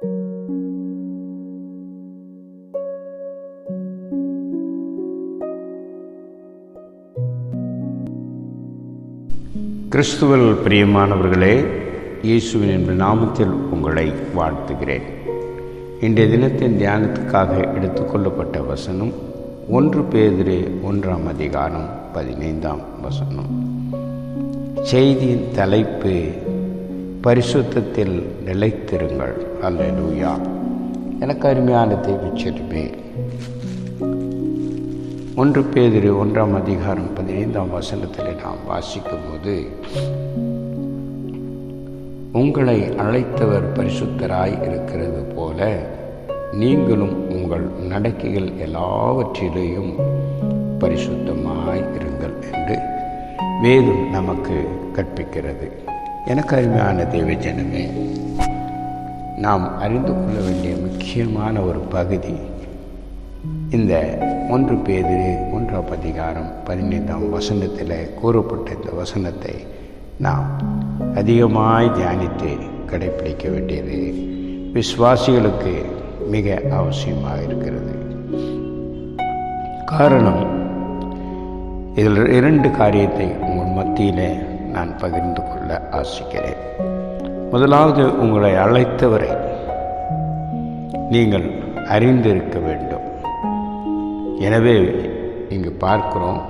கிறிஸ்துவல் பிரியமானவர்களே இயேசுவின் என்ற நாமத்தில் உங்களை வாழ்த்துகிறேன். இன்றைய தினத்தின் தியானத்துக்காக எடுத்துக்கொள்ளப்பட்ட வசனம் ஒன்று பேதிரு ஒன்றாம் அதிகாரம் பதினைந்தாம் வசனம். செய்தியின் தலைப்பு பரிசுத்தத்தில் நிலைத்திருங்கள். அல்ல லூயா எனக்கு அருமையான தெய்வச்செல்வே ஒன்று பேதிரு ஒன்றாம் அதிகாரம் பதினைந்தாம் வசனத்தில் நாம் வாசிக்கும் போது உங்களை அழைத்தவர் பரிசுத்தராய் இருக்கிறது போல நீங்களும் உங்கள் நடக்கைகள் எல்லாவற்றிலேயும் பரிசுத்தமாய் இருங்கள் என்று வேதம் நமக்கு கற்பிக்கிறது. எனக்கு அருமையான தேவ ஜனமே நாம் அறிந்து கொள்ள வேண்டிய முக்கியமான ஒரு பகுதி இந்த ஒன்று பேதிரு ஒன்றாம் அதிகாரம் பதினைந்தாம் வசனத்தில் கூறப்பட்ட இந்த வசனத்தை நாம் அதிகமாய் தியானித்து கடைப்பிடிக்க வேண்டியது விசுவாசிகளுக்கு மிக அவசியமாக இருக்கிறது. காரணம் இதில் இரண்டு காரியத்தை உங்கள் மத்தியில் நான் பகிர்ந்து கொள்ள ஆசிக்கிறேன். முதலாவது உங்களை அழைத்தவரை நீங்கள் அறிந்திருக்க வேண்டும். எனவே இங்கு பார்க்கிறோம்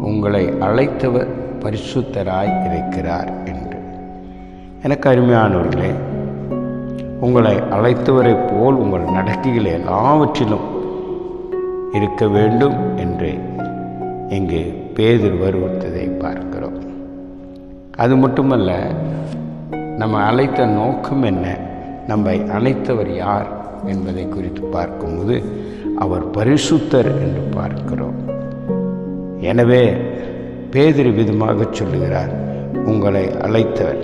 உங்களை அழைத்தவர் பரிசுத்தராய் இருக்கிறார் என்று. எனக்கு அருமையானவர்களே உங்களை அழைத்தவரை போல் உங்கள் நடக்கைகள் எல்லாவற்றிலும் இருக்க வேண்டும் என்று இங்கு பேதில் வருவதை பார்க்க அது மட்டுமல்ல நம்ம அழைத்த நோக்கம் என்ன? நம்மை அழைத்தவர் யார் என்பதை குறித்து பார்க்கும்போது அவர் பரிசுத்தர் என்று பார்க்கிறோம். எனவே பேதிரி விதமாக சொல்லுகிறார் உங்களை அழைத்தவர்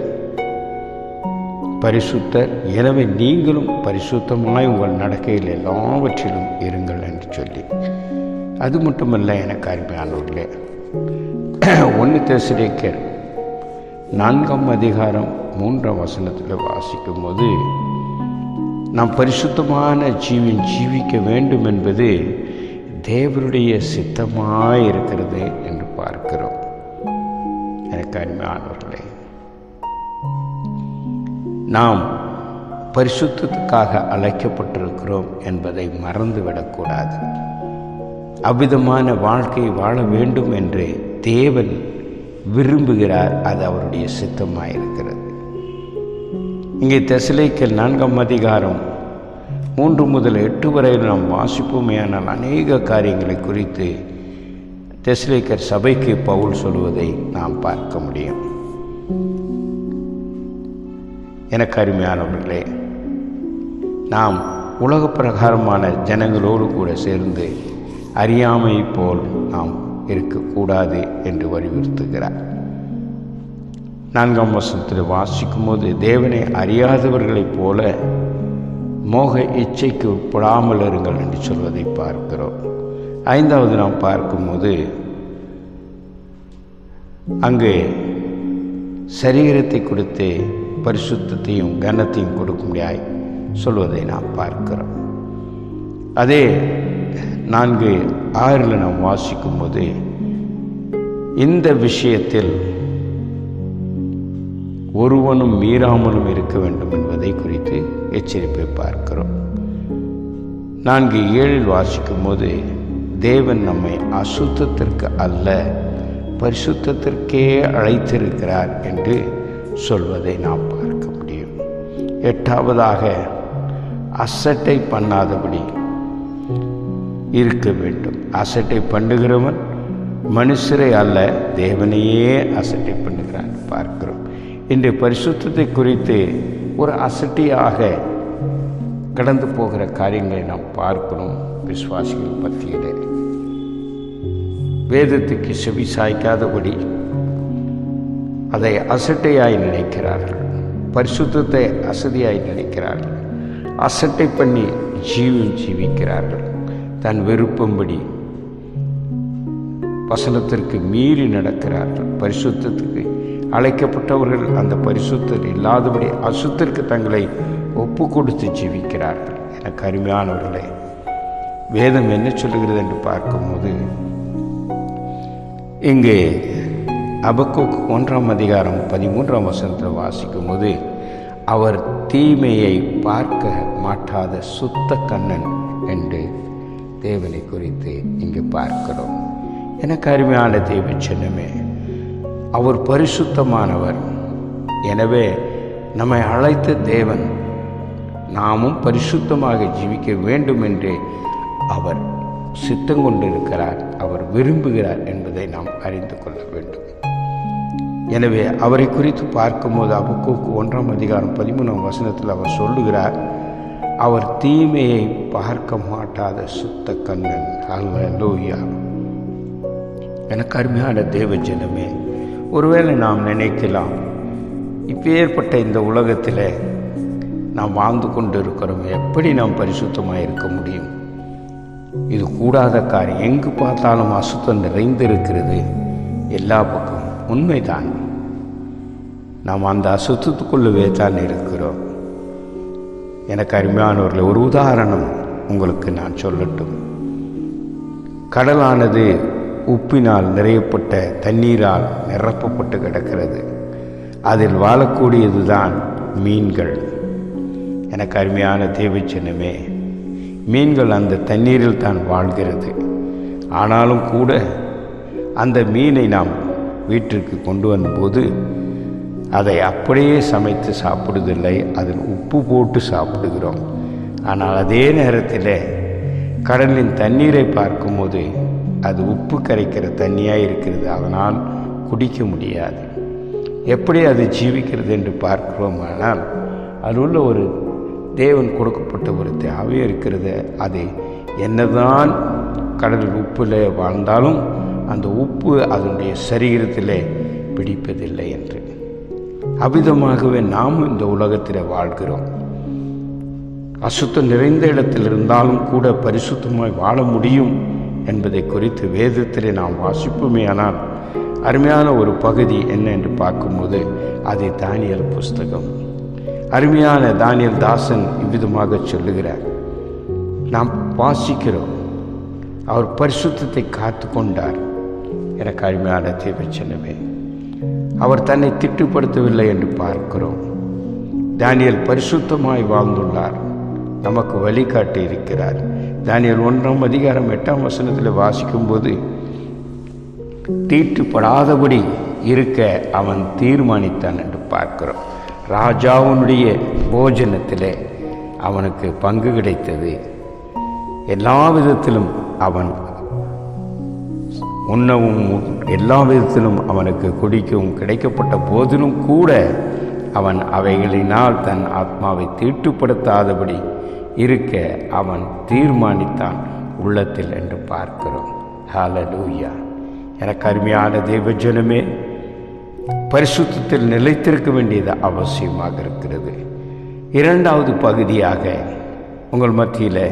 பரிசுத்தர். எனவே நீங்களும் பரிசுத்தமாய் உங்கள் நடக்கையில் எல்லாவற்றிலும் இருங்கள் என்று சொல்லி. அது மட்டுமல்ல எனக்கு அருமையானவர்களே ஒன்று தேசிரியக்கர் நான்காம் அதிகாரம் மூன்றாம் வசனத்தில் வாசிக்கும் போது நாம் பரிசுத்தமான ஜீவன் ஜீவிக்க வேண்டும் என்பது தேவருடைய சித்தமாக இருக்கிறது என்று பார்க்கிறோம். எனக்கு அருமையானவர்களே நாம் பரிசுத்தத்துக்காக அழைக்கப்பட்டிருக்கிறோம் என்பதை மறந்துவிடக்கூடாது. அவ்விதமான வாழ்க்கை வாழ வேண்டும் என்று தேவன் விரும்புகிறார் அது அவருடைய சித்தமாக இருக்கிறது இங்கே தெசலைக்கல் நான்காம் அதிகாரம் மூன்று முதல் எட்டு வரையில் நாம் வாசிப்போமேயானால் அநேக காரியங்களை குறித்து தெஸ்லேக்கர் சபைக்கு பவுல் சொல்வதை நாம் பார்க்க முடியும். எனக்கு அருமையானவர்களே நாம் உலக பிரகாரமான ஜனங்களோடு கூட சேர்ந்து அறியாமை போல் நாம் இருக்கக்கூடாது என்று வலியுறுத்துகிறார். நான்காம் வசனத்தில் வாசிக்கும் போது தேவனை அறியாதவர்களைப் போல மோக இச்சைக்கு உட்படாமல் இருங்கள் என்று சொல்வதை பார்க்கிறோம். ஐந்தாவது நாம் பார்க்கும்போது அங்கு சரீரத்தை கொடுத்து பரிசுத்தையும் கனத்தையும் கொடுக்க முடியாய் சொல்வதை நாம் பார்க்கிறோம். அதே நான்கு ஆறில் நாம் வாசிக்கும் போது இந்த விஷயத்தில் ஒருவனும் மீறாமலும் இருக்க வேண்டும் என்பதை குறித்து எச்சரிப்பை பார்க்கிறோம். நான்கு ஏழில் வாசிக்கும் போது தேவன் நம்மை அசுத்தத்திற்கு அல்ல பரிசுத்தத்திற்கே அழைத்திருக்கிறார் என்று சொல்வதை நாம் பார்க்க முடியும். எட்டாவதாக அசட்டை பண்ணாதபடி இருக்க வேண்டும். அசட்டை பண்ணுகிறவன் மனுஷரை அல்ல தேவனையே அசட்டை பண்ணுகிறான் பார்க்கிறோம். இன்று பரிசுத்தத்தை குறித்து ஒரு அசட்டியாக கடந்து போகிற காரியங்களை நாம் பார்க்கணும். விசுவாசிகள் பற்றியில் வேதத்துக்கு செவி சாய்க்காதபடி அதை அசட்டையாய் நினைக்கிறார்கள். பரிசுத்தத்தை அசதியாய் நினைக்கிறார்கள். அசட்டை பண்ணி ஜீவன் ஜீவிக்கிறார்கள். தன் விருப்பம்படி வசனத்திற்கு மீறி நடக்கிறார்கள். பரிசுத்தத்துக்கு அழைக்கப்பட்டவர்கள் அந்த பரிசுத்தர் இல்லாதபடி அசுத்திற்கு தங்களை ஒப்பு கொடுத்து ஜீவிக்கிறார்கள். எனக்கு அருமையானவர்களே வேதம் என்ன சொல்லுகிறது என்று பார்க்கும்போது இங்கே அபக்குக் ஒன்றாம் அதிகாரம் பதிமூன்றாம் வசனத்தில் வாசிக்கும்போது அவர் தீமையை பார்க்க மாட்டாத சுத்த கண்ணன் என்று தேவனை குறித்து இங்கு பார்க்கிறோம். எனக்கு அருமையான தெய்வ சின்னமே அவர் பரிசுத்தமானவர். எனவே நம்மை அழைத்த தேவன் நாமும் பரிசுத்தமாக ஜீவிக்க வேண்டும் என்று அவர் சித்தம் கொண்டிருக்கிறார் அவர் விரும்புகிறார் என்பதை நாம் அறிந்து கொள்ள வேண்டும். எனவே அவரை குறித்து பார்க்கும்போது அபுக்கூக்கு ஒன்றாம் அதிகாரம் பதிமூணாம் வசனத்தில் அவர் சொல்லுகிறார் அவர் தீமையை பார்க்க மாட்டாத சுத்த கண்ணன் அல்லூயா எனக்கு அருமையான தேவ ஜனமே ஒருவேளை நாம் நினைக்கலாம் இப்பேற்பட்ட இந்த உலகத்தில் நாம் வாழ்ந்து கொண்டு இருக்கிறோம் எப்படி நாம் பரிசுத்தமாக இருக்க முடியும்? இது கூடாத காரியம். எங்கு பார்த்தாலும் அசுத்தம் நிறைந்திருக்கிறது. எல்லா பக்கம் உண்மைதான். நாம் அந்த அசுத்தத்துக்குள்ளவே தான் இருக்கிறோம். எனக்கு அருமையானவர்களை ஒரு உதாரணம் உங்களுக்கு நான் சொல்லட்டும். கடலானது உப்பினால் நிறையப்பட்ட தண்ணீரால் நிரப்பப்பட்டு கிடக்கிறது. அதில் வாழக்கூடியதுதான் மீன்கள். எனக்கு அருமையான தேவச்சனமே மீன்கள் அந்த தண்ணீரில் தான் வாழ்கிறது. ஆனாலும் கூட அந்த மீனை நாம் வீட்டிற்கு கொண்டு வந்தபோது அதை அப்படியே சமைத்து சாப்பிடுவதில்லை. அதில் உப்பு போட்டு சாப்பிடுகிறோம். ஆனால் அதே நேரத்தில் கடலின் தண்ணீரை பார்க்கும்போது அது உப்பு கரைக்கிற தண்ணியாக இருக்கிறது. அதனால் குடிக்க முடியாது. எப்படி அது ஜீவிக்கிறது என்று பார்க்கிறோமானால் அதில் உள்ள ஒரு தேவன் கொடுக்கப்பட்ட ஒரு தேவை இருக்கிறது. அது என்னதான் கடலில் உப்பில் வாழ்ந்தாலும் அந்த உப்பு அதனுடைய சரீரத்தில் பிடிப்பதில்லை என்று. அவ்விதமாகவே நாமும் இந்த உலகத்தில் வாழ்கிறோம். அசுத்தம் நிறைந்த இடத்தில் இருந்தாலும் கூட பரிசுத்தமாய் வாழ முடியும் என்பதை குறித்து வேதத்திலே நாம் வாசிப்போமே. ஆனால் அருமையான ஒரு பகுதி என்ன என்று பார்க்கும்போது அது தானியல் புஸ்தகம். அருமையான தானியல் தாசன் இவ்விதமாக சொல்லுகிறார். நாம் வாசிக்கிறோம். அவர் பரிசுத்தத்தை காத்து கொண்டார் எனக்கு அருமையான தேவச்சனமே அவர் தன்னை திட்டுப்படுத்தவில்லை என்று பார்க்கிறோம். தானியல் பரிசுத்தமாய் வாழ்ந்துள்ளார். நமக்கு வழிகாட்டி இருக்கிறார். தானியல் ஒன்றாம் அதிகாரம் எட்டாம் வசனத்தில் வாசிக்கும்போது தீட்டுப்படாதபடி இருக்க அவன் தீர்மானித்தான் என்று பார்க்கிறோம். ராஜாவுனுடைய போஜனத்தில் அவனுக்கு பங்கு கிடைத்தது. எல்லா விதத்திலும் அவன் உண்ணவும் எல்லா விதத்திலும் அவனுக்கு குடிக்கவும் கிடைக்கப்பட்ட போதிலும் கூட அவன் அவைகளினால் தன் ஆத்மாவை தீட்டுப்படுத்தாதபடி இருக்க அவன் தீர்மானித்தான் உள்ளத்தில் என்று பார்க்கிறோம். ஹாலலூயா எனக்கு அருமையான தேவஜனமே பரிசுத்தத்தில் நிலைத்திருக்க வேண்டியது அவசியமாக இருக்கிறது. இரண்டாவது பகுதியாக உங்கள் மத்தியில்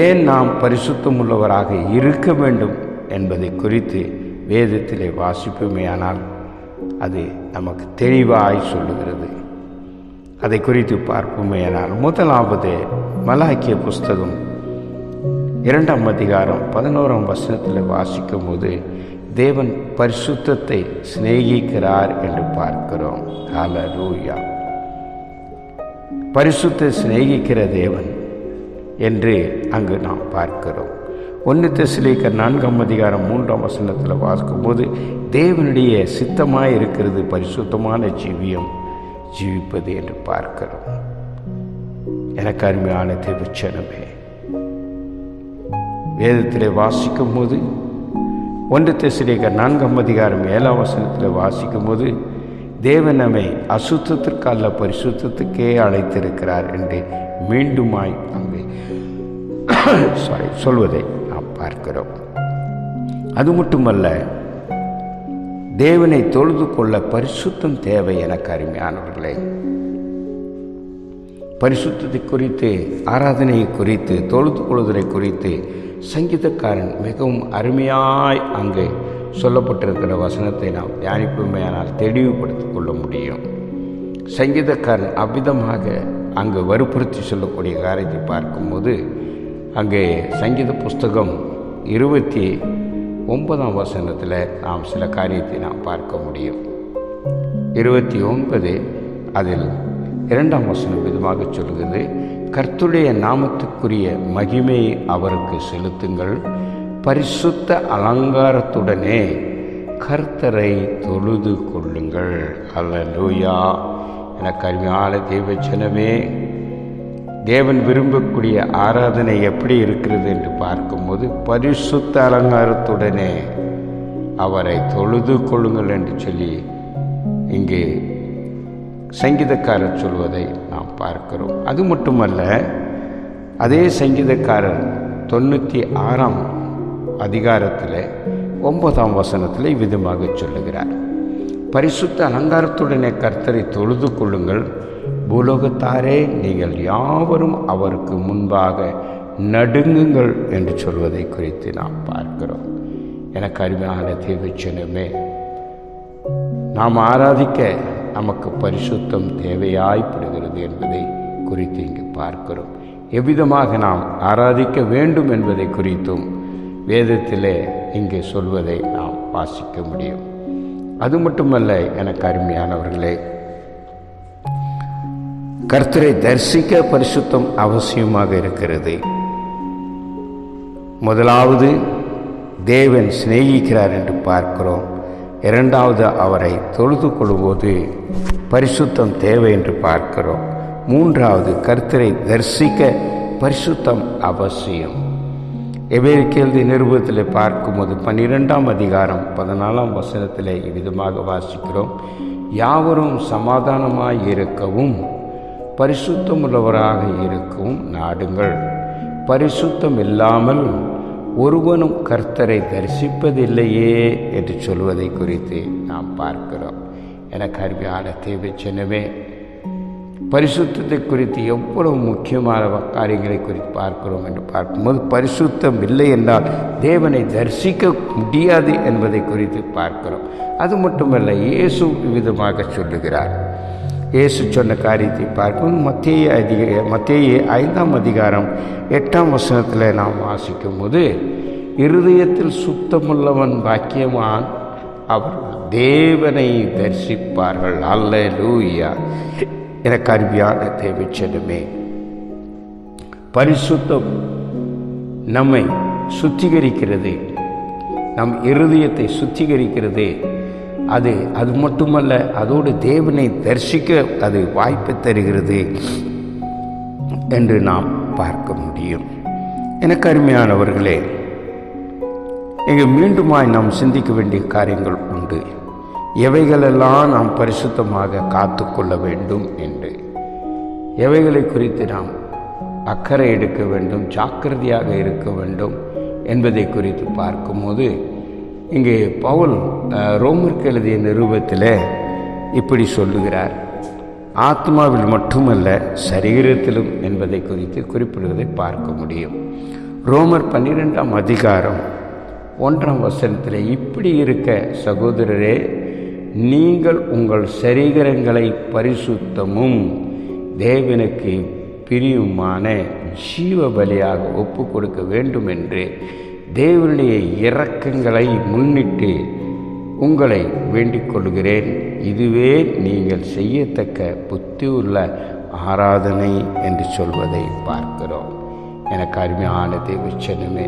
ஏன் நாம் பரிசுத்தம் உள்ளவராக இருக்க வேண்டும் என்பதை குறித்து வேதத்திலே வாசிப்போமே ஆனால் அது நமக்கு தெளிவாய் சொல்லுகிறது. அதை குறித்து பார்ப்போமேயானால் முதலாவது மலாக்கிய புஸ்தகம் இரண்டாம் அதிகாரம் பதினோராம் வசனத்தில் வாசிக்கும் போது தேவன் பரிசுத்தத்தை சிநேகிக்கிறார் என்று பார்க்கிறோம். ஹalleluya. பரிசுத்தை சிநேகிக்கிற தேவன் என்று அங்கு நாம் பார்க்கிறோம். ஒன்று தெசிலேக்கர் நான்காம் அதிகாரம் மூன்றாம் வசனத்தில் வாசிக்கும்போது தேவனுடைய சித்தமாக இருக்கிறது பரிசுத்தமான ஜீவியம் ஜீவிப்பது என்று பார்க்கிறோம். எனக்கு அருமையான தேவச்சனமே வேதத்திலே வாசிக்கும் போது ஒன்று தெசிலேக்கர் நான்காம் அதிகாரம் ஏழாம் வசனத்தில் வாசிக்கும் போது தேவன் நம்மை அசுத்தத்திற்கு அல்ல பரிசுத்தத்துக்கே அழைத்திருக்கிறார் என்று மீண்டுமாய் அங்கே சாரி சொல்வதை பார்க்கிறோம். அது மட்டுமல்ல தேவனை தொழுது கொள்ள பரிசுத்தம் தேவை எனக்கு அருமையானவர்களே. பரிசுத்தத்தை குறித்து ஆராதனையை குறித்து தொழுது கொள்வதை குறித்து சங்கீதக்காரன் மிகவும் அருமையாய் அங்கே சொல்லப்பட்டிருக்கிற வசனத்தை நாம் தியானிப்புமையானால் தெளிவுபடுத்திக் கொள்ள முடியும். சங்கீதக்காரன் அவ்விதமாக அங்கு வற்புறுத்தி சொல்லக்கூடிய காரியத்தை பார்க்கும்போது அங்கே சங்கீத புஸ்தகம் இருபத்தி ஒன்பதாம் வசனத்தில் நாம் சில காரியத்தை நாம் பார்க்க முடியும். இருபத்தி ஒன்பது அதில் இரண்டாம் வசனம் விதமாக சொல்கிறது கர்த்துடைய நாமத்துக்குரிய மகிமையை அவருக்கு செலுத்துங்கள். பரிசுத்த அலங்காரத்துடனே கர்த்தரை தொழுது கொள்ளுங்கள். அல்ல லூயா என கருமையான தெய்வச்சனமே தேவன் விரும்பக்கூடிய ஆராதனை எப்படி இருக்கிறது என்று பார்க்கும்போது பரிசுத்த அலங்காரத்துடனே அவரை தொழுது கொள்ளுங்கள் என்று சொல்லி இங்கே சங்கீதக்காரர் சொல்வதை நாம் பார்க்கிறோம். அது மட்டுமல்ல அதே சங்கீதக்காரர் தொண்ணூற்றி ஆறாம் அதிகாரத்தில் ஒன்பதாம் வசனத்தில் விதமாக சொல்லுகிறார். பரிசுத்த அலங்காரத்துடனே கர்த்தரை தொழுது கொள்ளுங்கள் பூலோகத்தாரே நீங்கள் யாவரும் அவருக்கு முன்பாக நடுங்குங்கள் என்று சொல்வதை குறித்து நாம் பார்க்கிறோம். எனக்கு அருமையான தேவச்சனமே நாம் ஆராதிக்க நமக்கு பரிசுத்தம் தேவையாய்ப்படுகிறது என்பதை குறித்து இங்கு பார்க்கிறோம். எவ்விதமாக நாம் ஆராதிக்க வேண்டும் என்பதை குறித்தும் வேதத்திலே இங்கே சொல்வதை நாம் வாசிக்க முடியும். அது மட்டுமல்ல எனக்கு அருமையானவர்களே கர்த்தரை தரிசிக்க பரிசுத்தம் அவசியமாக இருக்கிறது. முதலாவது தேவன் சிநேகிக்கிறார் என்று பார்க்கிறோம். இரண்டாவது அவரை தொழுது கொள்ளும்போது பரிசுத்தம் தேவை என்று பார்க்கிறோம். மூன்றாவது கர்த்தரை தரிசிக்க பரிசுத்தம் அவசியம். எபேரிக்கேல்தி நிருபத்தில் பார்க்கும்போது பன்னிரெண்டாம் அதிகாரம் பதினாலாம் வசனத்தில் இவ்விதமாக வாசிக்கிறோம். யாவரும் சமாதானமாய் இருக்கவும் பரிசுத்தம் உள்ளவராக நாடுங்கள் பரிசுத்தம் இல்லாமல் ஒருவனும் கர்த்தரை தரிசிப்பதில்லையே என்று சொல்வதை குறித்து நாம் பார்க்கிறோம். எனக்கு அருமையான தேவை சின்னமே பரிசுத்தத்தை குறித்து எவ்வளவு முக்கியமான காரியங்களை குறித்து பார்க்கிறோம் என்று பார்க்கும்போது பரிசுத்தம் இல்லை என்றால் தேவனை தரிசிக்க முடியாது என்பதை குறித்து பார்க்கிறோம். அது மட்டுமல்ல இயேசு விதமாக சொல்லுகிறார். இயேசு சொன்ன காரியத்தை பார்க்கும் மத்திய அதிக மத்திய ஐந்தாம் அதிகாரம் எட்டாம் வசனத்தில் நாம் வாசிக்கும் போது இருதயத்தில் சுத்தமுள்ளவன் பாக்கியமான் அவர்கள் தேவனை தரிசிப்பார்கள். அல்ல லூயா எனக்கு அருமையான தேவைச்சனுமே பரிசுத்தம் நம்மை சுத்திகரிக்கிறது. நம் இருதயத்தை சுத்திகரிக்கிறது. அது அது மட்டுமல்ல அதோடு தேவனை தரிசிக்க அது வாய்ப்பு தருகிறது என்று நாம் பார்க்க முடியும். எனக்கு அருமையானவர்களே இங்கு மீண்டுமாய் நாம் சிந்திக்க வேண்டிய காரியங்கள் உண்டு. எவைகளெல்லாம் நாம் பரிசுத்தமாக காத்து கொள்ள வேண்டும் என்று. எவைகளை குறித்து நாம் அக்கறை எடுக்க வேண்டும் ஜாக்கிரதையாக இருக்க வேண்டும் என்பதை குறித்து பார்க்கும்போது இங்கே பவுல் ரோமருக்கு எழுதிய நிருபத்தில் இப்படி சொல்லுகிறார். ஆத்மாவில் மட்டுமல்ல சரீரத்திலும் என்பதை குறித்து குறிப்பிடுவதை பார்க்க முடியும். ரோமர் பன்னிரெண்டாம் அதிகாரம் ஒன்றாம் வசனத்தில் இப்படி இருக்க சகோதரரே நீங்கள் உங்கள் சரீரங்களை பரிசுத்தமும் தேவனுக்கு பிரியுமான ஜீவ பலியாக ஒப்பு கொடுக்க வேண்டும் என்று தேவனுடைய இரக்கங்களை முன்னிட்டு உங்களை வேண்டிக் கொள்கிறேன். இதுவே நீங்கள் செய்யத்தக்க புத்தி உள்ள ஆராதனை என்று சொல்வதை பார்க்கிறோம். எனக்கு அருமையான தேவச்சனமே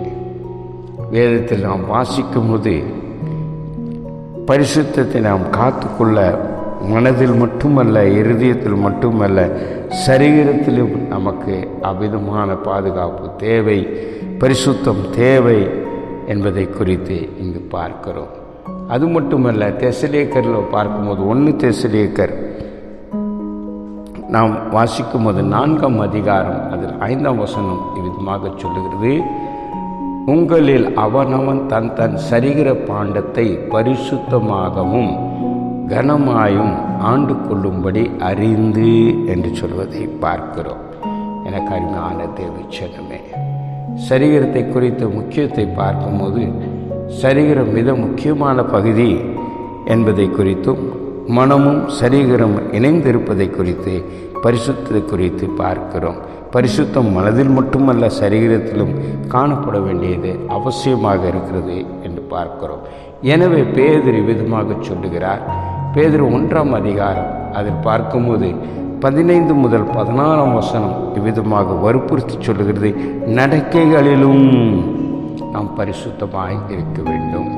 வேதத்தில் நாம் வாசிக்கும் போது பரிசுத்தத்தை நாம் காத்துக்கொள்ள மனதில் மட்டுமல்ல இருதயத்தில் மட்டுமல்ல சரீரத்திலும் நமக்கு அவ்விதமான பாதுகாப்பு தேவை. பரிசுத்தம் தேவை என்பதை குறித்து இங்கு பார்க்கிறோம். அது மட்டுமல்ல தெசலேக்கரில் பார்க்கும்போது ஒன்று தெசலேக்கர் நாம் வாசிக்கும் போது நான்காம் அதிகாரம் அதில் ஐந்தாம் வசனம் விதமாக சொல்லுகிறது உங்களில் அவனவன் தன் தன் சரிகிற பாண்டத்தை பரிசுத்தமாகவும் கனமாயும் ஆண்டு கொள்ளும்படி அறிந்து என்று சொல்வதை பார்க்கிறோம். எனக்கு அருமையான தேவச்சனமே சரீரத்தை குறித்த முக்கியத்தை பார்க்கும்போது சரீரம் மிக முக்கியமான பகுதி என்பதை குறித்தும் மனமும் சரீரம் இணைந்திருப்பதை குறித்து பரிசுத்தத்தை குறித்து பார்க்கிறோம். பரிசுத்தம் மனதில் மட்டுமல்ல சரீரத்திலும் காணப்பட வேண்டியது அவசியமாக இருக்கிறது என்று பார்க்கிறோம். எனவே பேதிரி விதமாக சொல்லுகிறார். பேதிரு ஒன்றாம் அதிகாரம் அதில் பார்க்கும்போது பதினைந்து முதல் பதினாறாம் வசனம் இவ்விதமாக வற்புறுத்தி சொல்லுகிறது. நடக்கைகளிலும் நாம் பரிசுத்தமாக இருக்க வேண்டும்.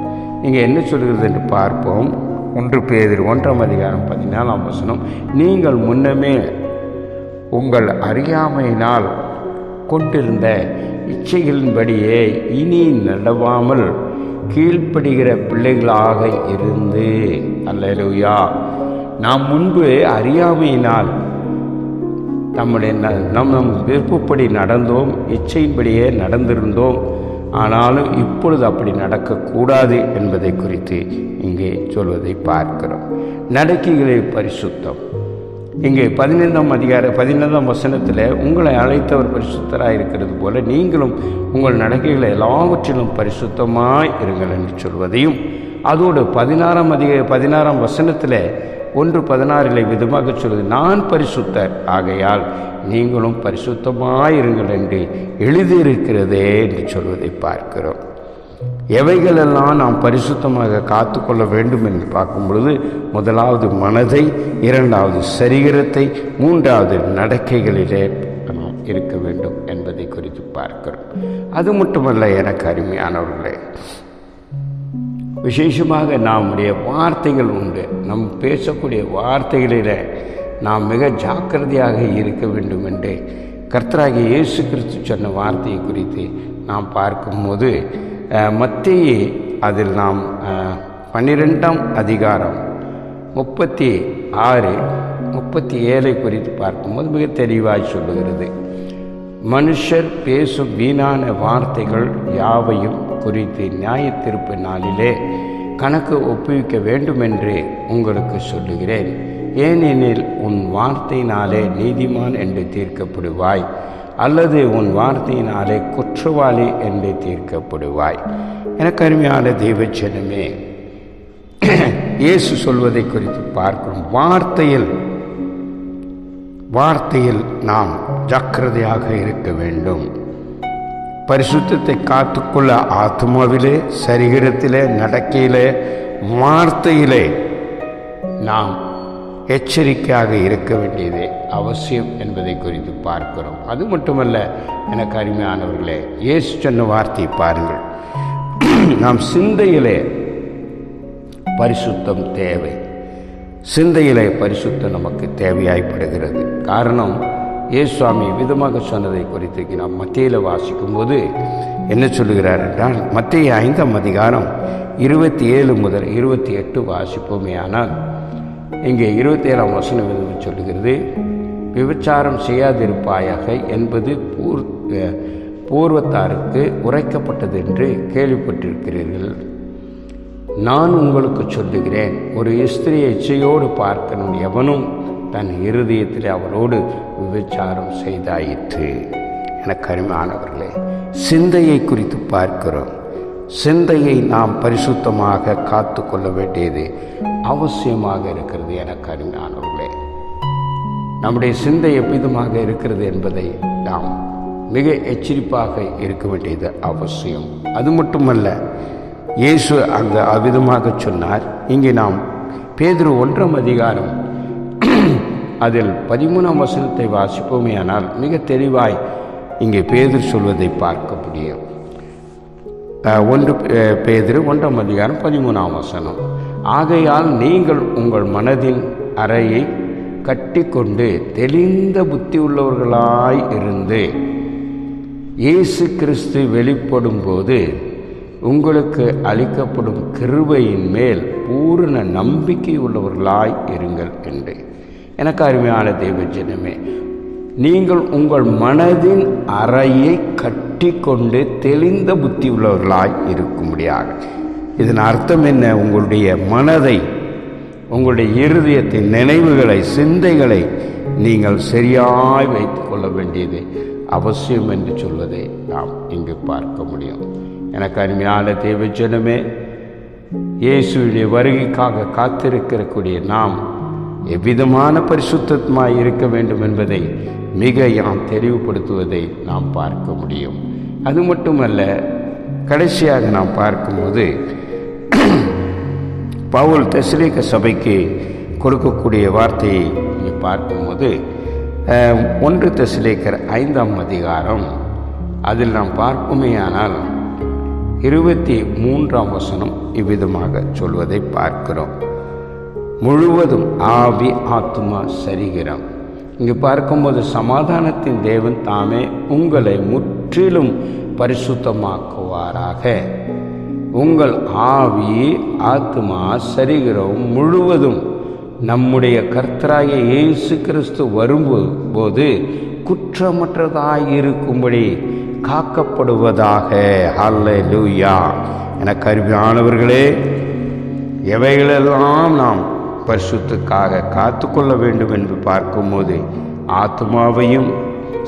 நீங்கள் என்ன சொல்கிறது என்று பார்ப்போம். ஒன்று பேதிர் ஒன்றாம் அதிகாரம் பதினாலாம் வசனம். நீங்கள் முன்னமே உங்கள் அறியாமையினால் கொண்டிருந்த இச்சைகளின்படியே இனி நடவாமல் கீழ்ப்படுகிற பிள்ளைகளாக இருந்து. அல்லேலூயா. நாம் முன்பு அறியாமையினால் நம்முடைய ந- நம் நம் விருப்பப்படி நடந்தோம் இச்சையின்படியே நடந்திருந்தோம். ஆனாலும் இப்பொழுது அப்படி நடக்கக்கூடாது என்பதை குறித்து இங்கே சொல்வதை பார்க்கிறோம். நடக்கைகளை பரிசுத்தம். இங்கே பதினைந்தாம் அதிகார பதினைந்தாம் வசனத்தில் உங்களை அழைத்தவர் பரிசுத்தராக இருக்கிறது போல நீங்களும் உங்கள் நடக்கைகளை எல்லாவற்றிலும் பரிசுத்தமாய் இருங்கள் என்று சொல்வதையும் அதோடு பதினாறாம் அதிக பதினாறாம் வசனத்தில் ஒன்று பதினாறில் விதமாக சொல்வது நான் பரிசுத்தர். ஆகையால் நீங்களும் பரிசுத்தமாயிருங்கள் என்று எழுதியிருக்கிறதே என்று சொல்வதை பார்க்கிறோம். எவைகளெல்லாம் நாம் பரிசுத்தமாக காத்துக்கொள்ள வேண்டும் என்று பார்க்கும் பொழுது முதலாவது மனதை இரண்டாவது சரீரத்தை மூன்றாவது நடக்கைகளிலே நாம் இருக்க வேண்டும் என்பதை குறித்து பார்க்கிறோம். அது மட்டுமல்ல எனக்கு அருமையானவர்களே விசேஷமாக நம்முடைய வார்த்தைகள் உண்டு. நம் பேசக்கூடிய வார்த்தைகளில் நாம் மிக ஜாக்கிரதையாக இருக்க வேண்டும் என்று கர்த்தராகிய இயேசு கிறிஸ்து சொன்ன வார்த்தையை குறித்து நாம் பார்க்கும்போது அஹ், அதில் நாம் பன்னிரெண்டாம் அதிகாரம் முப்பத்தி ஆறு முப்பத்தி ஏழை குறித்து பார்க்கும்போது மிக தெளிவாய் சொல்லுகிறது. மனுஷர் பேசும் வீணான வார்த்தைகள் யாவையும் குறித்து நியாயத்தீர்ப்பு நாளிலே கணக்கு ஒப்புவிக்க வேண்டும் என்று உங்களுக்கு சொல்லுகிறேன். ஏனெனில் உன் வார்த்தையினாலே நீதிமான் என்று தீர்க்கப்படுவாய் அல்லது உன் வார்த்தையினாலே குற்றவாளி என்று தீர்க்கப்படுவாய். எனக்கு அருமையான தெய்வச்சனமே இயேசு சொல்வதை குறித்து பார்க்கிறோம். வார்த்தையில் வார்த்தையில் நாம் ஜாக்கிரதையாக இருக்க வேண்டும். பரிசுத்தத்தை காத்துக்கொள்ள ஆத்மாவிலே சரீரத்திலே நடக்கையிலே வார்த்தையிலே நாம் எச்சரிக்கையாக இருக்க வேண்டியது அவசியம் என்பதை குறித்து பார்க்கிறோம். அது மட்டுமல்ல எனக்கு அருமையானவர்களே இயேசு சொன்ன வார்த்தையை பாருங்கள். நாம் சிந்தையிலே பரிசுத்தம் தேவை. சிந்தையிலே பரிசுத்தம் நமக்கு தேவையாய்ப்படுகிறது. காரணம் ஏசுவாமி விதமாக சொன்னதை குறித்து நாம் மத்தியில் வாசிக்கும்போது என்ன சொல்லுகிறார் என்றால் மத்திய ஐந்தாம் அதிகாரம் இருபத்தி ஏழு முதல் இருபத்தி எட்டு வாசிப்போமே ஆனால் இங்கே இருபத்தி ஏழாம் வசனம் எதுவும் சொல்லுகிறது? விபச்சாரம் செய்யாதிருப்பாயாக என்பது பூர் பூர்வத்தாருக்கு உரைக்கப்பட்டது என்று கேள்விப்பட்டிருக்கிறீர்கள். நான் உங்களுக்கு சொல்லுகிறேன் ஒரு ஸ்திரியை இச்சையோடு பார்க்கணும் எவனும் தன் இருதயத்தில் அவரோடு விபச்சாரம் செய்தாயிற்று. என கருமையானவர்களே சிந்தையை குறித்து பார்க்கிறோம். சிந்தையை நாம் பரிசுத்தமாக காத்து கொள்ள வேண்டியது அவசியமாக இருக்கிறது என கருமையானவர்களே நம்முடைய சிந்தை எவ்விதமாக இருக்கிறது என்பதை நாம் மிக எச்சரிப்பாக இருக்க வேண்டியது அவசியம். அது மட்டுமல்ல இயேசு அந்த அவ்விதமாக சொன்னார். இங்கே நாம் பேதுரு ஒன்றாம் அதிகாரம் அதில் பதிமூணாம் வசனத்தை வாசிப்போமே ஆனால் மிக தெளிவாய் இங்கே பேதர் சொல்வதை பார்க்க முடியும். ஒன்று அஹ், ஒன்றாம் அதிகாரம் பதிமூணாம் வசனம். ஆகையால் நீங்கள் உங்கள் மனதின் அறையை கட்டிக்கொண்டு தெளிந்த புத்தி உள்ளவர்களாய் இருந்து இயேசு கிறிஸ்து வெளிப்படும் போது உங்களுக்கு அளிக்கப்படும் கிருபையின் மேல் பூரண நம்பிக்கை உள்ளவர்களாய் இருங்கள் என்று. எனக்கு அருமையான தெய்வஜனமே நீங்கள் உங்கள் மனதின் அறையை கட்டிக்கொண்டு தெளிந்த புத்தி உள்ளவர்களாய் இருக்கும்படியாக. இதன் அர்த்தம் என்ன? உங்களுடைய மனதை உங்களுடைய இருதயத்தின் நினைவுகளை சிந்தைகளை நீங்கள் சரியாய் வைத்து கொள்ள வேண்டியது அவசியம் என்று சொல்வதை நாம் இங்கு பார்க்க முடியும். எனக்கு அருமையான தேவஜனமே இயேசுடைய வருகைக்காக காத்திருக்கிறக்கூடிய நாம் எவ்விதமான பரிசுத்தமாய் இருக்க வேண்டும் என்பதை மிக யாம் தெளிவுபடுத்துவதை நாம் பார்க்க முடியும். அது மட்டுமல்ல கடைசியாக நாம் பார்க்கும்போது பவுல் தெசலிக்க சபைக்கு கொடுக்கக்கூடிய வார்த்தையை இங்கே பார்க்கும்போது ஒன்று தெசலேக்கர் ஐந்தாம் அதிகாரம் அதில் நாம் பார்க்குமேயானால் இருபத்தி மூன்றாம் வசனம் இவ்விதமாக சொல்வதை பார்க்கிறோம். முழுவதும் ஆவி ஆத்மா சரிகிறம் இங்கு பார்க்கும்போது சமாதானத்தின் தேவன் தாமே உங்களை முற்றிலும் பரிசுத்தமாக்குவாராக. உங்கள் ஆவி ஆத்மா சரிகிறம். முழுவதும் நம்முடைய கர்த்தராகிய இயேசு கிறிஸ்து வரும்போது குற்றமற்றதாயிருக்கும்படி காக்கப்படுவதாக. ஹல்லேலூயா என கருவியானவர்களே எவைகளெல்லாம் நாம் பரிசுத்துக்காக காத்துக்கொள்ள வேண்டும் என்று பார்க்கும்போது ஆத்மாவையும்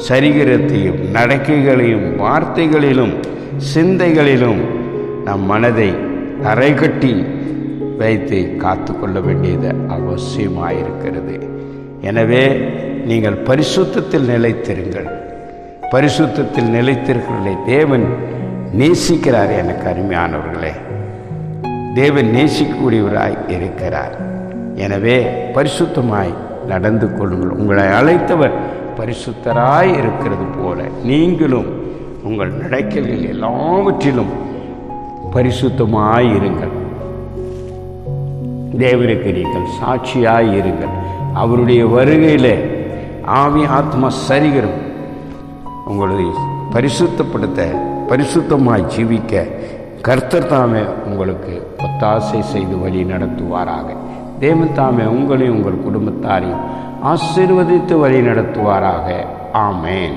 சரீரத்தையும் நடக்கைகளையும் வார்த்தைகளிலும் சிந்தைகளிலும் நம் மனதை அரைகட்டி வைத்து காத்துக்கொள்ள வேண்டியது அவசியமாயிருக்கிறது. எனவே நீங்கள் பரிசுத்தத்தில் நிலைத்திருங்கள். பரிசுத்தத்தில் நிலைத்திருக்கிறதை தேவன் நேசிக்கிறார் எனக்கு அருமையானவர்களே. தேவன் நேசிக்கக்கூடியவராய் இருக்கிறார். எனவே பரிசுத்தமாய் நடந்து கொள்ளுங்கள். உங்களை அழைத்தவர் பரிசுத்தராய் இருக்கிறது போல நீங்களும் உங்கள் நடக்கைகள் எல்லாவற்றிலும் பரிசுத்தமாய் இருங்கள். தேவனுக்கு நீங்கள் சாட்சியாய் இருங்கள். அவருடைய வருகையில் ஆவி ஆத்மா சரிகரும். உங்களை பரிசுத்தப்படுத்த பரிசுத்தமாய் ஜீவிக்க கர்த்தர் தாமே உங்களுக்கு ஒத்தாசை செய்து வழி நடத்துவாராக. தேவன் தாமே உங்களையும் உங்கள் குடும்பத்தாரையும் ஆசீர்வதித்து வழி நடத்துவாராக. ஆமேன்.